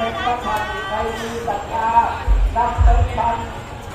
เป็นพระธรรมใครมีศรัทธานำเป็นธรร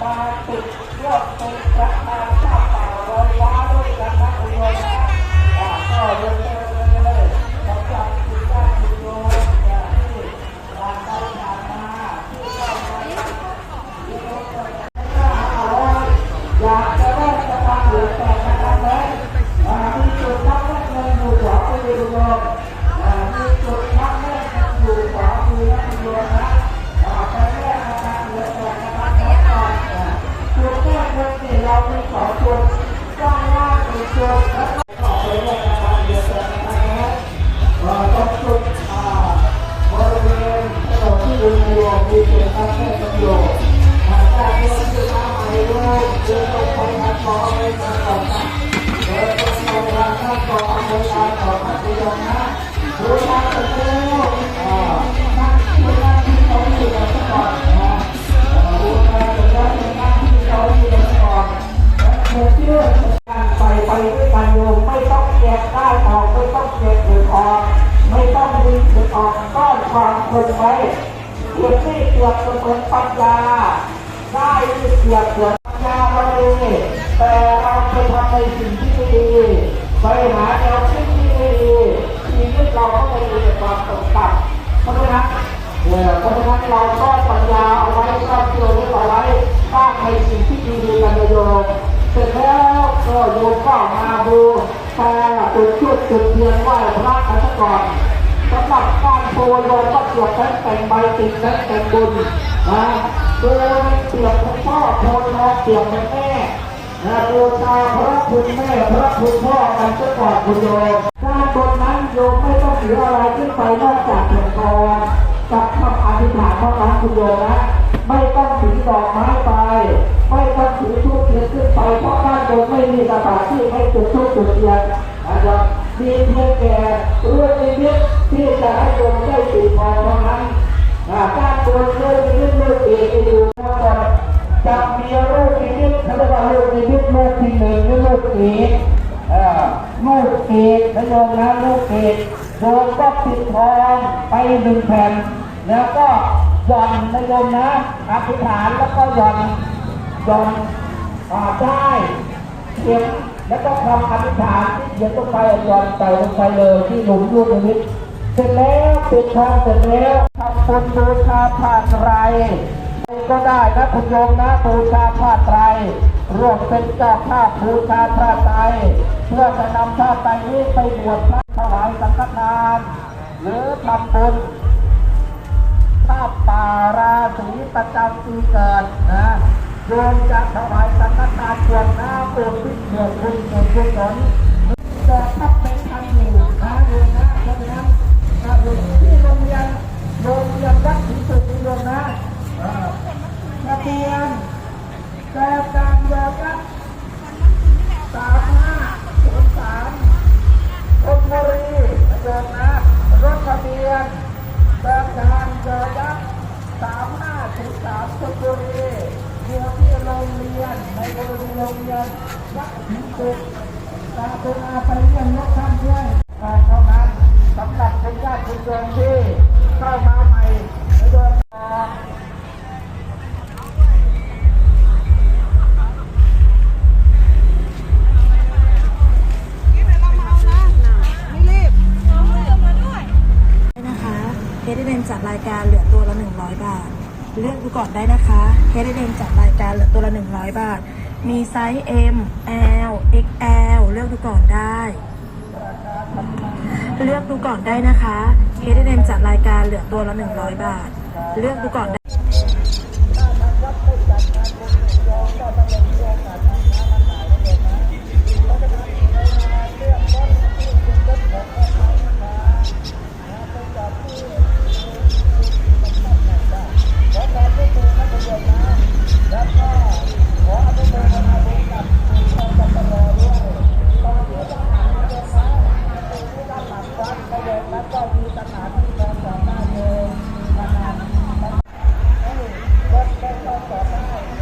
มาติดยอดเป็นพระธรรมชาติป่าลอยว้าด้วยกันนะคุณโยมนะอ่าก็เรียน ไปทางข้าไปทางขวาคุณโยมนะบูชาพระเจ้าอ่น่าที่เขาอยู่กันก่อนนะบูชาพระเจ้านั่งที่เขาอยู่กันก่อนและเชื่อการไปไปด้วยกันโยมไม่ต้องแยกได้ออกไม่ต้องแยกหรือออกไม่ต้องดึงหรือออกก้อนความคงไว้เพื่อที่เกิดเกิดปัญญา ได้ที่เกิดเกิดปัญญาเราเองแต่เราไปทำในสิ่งที่ไม่ดี ไปหาแนวคิดที่ไม่ดีชีวิตเราก็ไม่มีแต่ความตกต่ำเพราะฉะนั้นเออเพราะฉะนั้นเราก็ปัญญาเอาไว้ก็เชื่อไว้เอาไว้สร้างในสิ่งที่ดีๆกันโยมเสร็จแล้วก็โยมก็มาดูแต่จุดจุดจุดเทียนไหว้พระกันซะก่อนสำหรับการโปรยโยมก็เกี่ยวกับแต่งใบติดแต่งบุญนะโดยเกี่ยวกับพ่อโพนทองเกี่ยวกับแม่ นะบูชาพระคุณแม่พระคุณพ่อกันซะก่อนคุณโยมการบนนั้นโยมไม่ต้องถืออะไรขึ้นไปนอกจากแผ่นทองกับคำอธิษฐานเท่านั้นคุณโยมนะไม่ต้องถือดอกไม้ไป ไม่ต้องถือทูบเทียนขึ้นไปเพราะด้านบนไม่มีสถานที่ให้จุดทูบจุดเทียนนะครับมีเพียงแก่เรื่องนิดที่จะให้โยมได้ติดทองเท่านั้นอ่าด้านบนเรื่องนิดเรื่องเอกอยู่ก่อนจะมีลูกนิมิ ลูกที่หนึ่งหรือลูกเอกเอ่อลูกเอกนะโยมนะลูกเอกโยมก็ปิดทองไปหนึ่งแผ่น แล้วก็หย่อนนะโยมนะอธิษฐานแล้วก็หย่อนหย่อนอ่าได้เขียนแล้วก็คำอธิษฐานที่เขียนลงไปหย่อนใส่ลงไปเลยที่หลุมลูกนิมิตเสร็จแล้วปิดทองเสร็จแล้วทำบุญบูชาผ้านไรก็ได้นะคุณโยมนะบูชาผ้าไตร ร่วมเป็นเจ้าภาพบูชาผ้าไตรเพื่อจะนำผ้าไตรนี้ไปบวชพระถวายสังฆทาน หรือทำบุญผ้าป่าราศีประจำปีเกิดนะโยมจะถวายสังฆทานกรวดน้ำบุญที่เกิดบุญเกิดกุศลจะทับเป็นทันอยู่นะโยมนะเพราะฉะนั้นถ้าอยู่ที่โรงเรียนโรงเรียนวัดศรีสุทธิโยมนะทะเบียน วัดหินตุกตาตุนาไปเยี่ยมยกท่านด้วยอ่าเท่านั้นสำหรับคุณญาติคุณโยมที่เข้ามาใหม่นะโยมนะนะคะเฮดเดนจัดรายการเหลือตัวละ 100 บาท เลือกดูก่อนได้นะคะเฮดเดนจัดรายการเหลือตัวละ 100 บาท มีไซส์ M L XL เลือกดูก่อนได้ เลือกดูก่อนได้นะคะ H&M จัดรายการเหลือตัวละ 100 บาท เลือกดูก่อน